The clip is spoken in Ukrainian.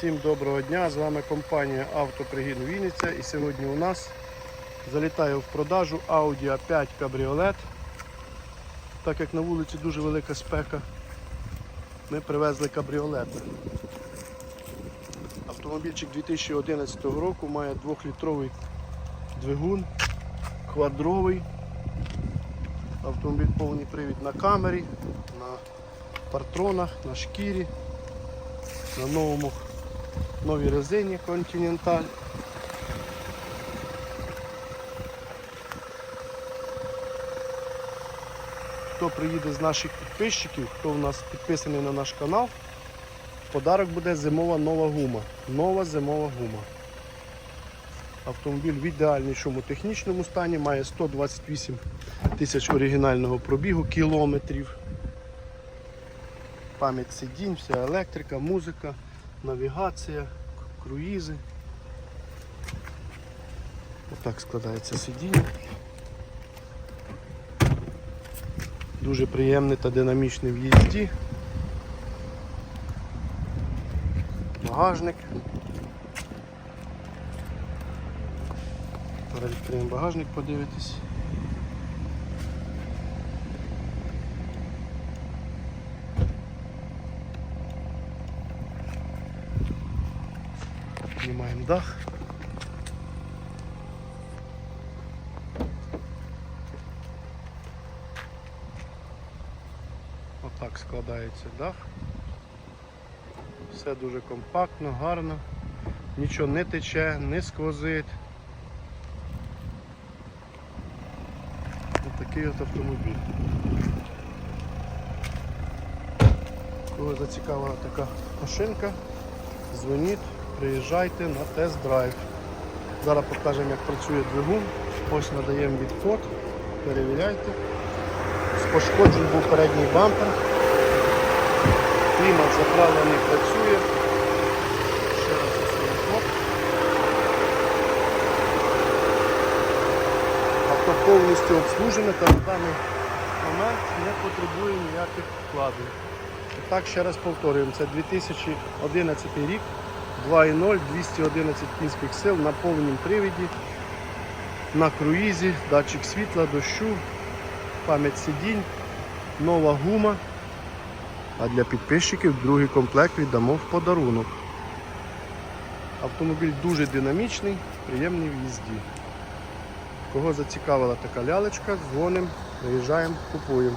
Всім доброго дня! З вами компанія Автопригін Вінниця і сьогодні у нас залітає в продажу Audi A5 Cabriolet. Так як на вулиці дуже велика спека, ми привезли кабріолет. Автомобільчик 2011 року має 2-літровий двигун, квадровий. Автомобіль повний привід на камері, на партронах, на шкірі, на новому новій резині Continental. Хто приїде з наших підписчиків, хто в нас підписаний на наш канал, подарок буде зимова нова гума. Нова зимова гума. Автомобіль в ідеальнішому технічному стані, має 128 тисяч оригінального пробігу, кілометрів. Пам'ять сидінь, вся електрика, музика, навігація, круїзи. Отак складається сидіння. Дуже приємний та динамічний в їзді. Багажник. Зараз відкриємо багажник, подивитись. Знімаємо дах. Отак складається дах. Все дуже компактно, гарно, нічого не тече, не сквозить. Ось такий от автомобіль. Кого зацікавила така машинка, дзвоніть, приїжджайте на тест-драйв. Зараз покажемо, як працює двигун. Ось надаємо відкод, перевіряйте. З пошкоджень був передній бампер. Клімат заправлений працює. Ще раз ось відкод. Авто повністю обслужене та на даний момент не потребує ніяких вкладень. Так, ще раз повторюємо, це 2011 рік, 2.0, 211 кінських сил на повнім привіді, на круїзі, датчик світла, дощу, пам'ять сидінь, нова гума. А для підписчиків другий комплект віддамо в подарунок. Автомобіль дуже динамічний, приємний в їзді. Кого зацікавила така лялечка, дзвонимо, приїжджаємо, купуємо.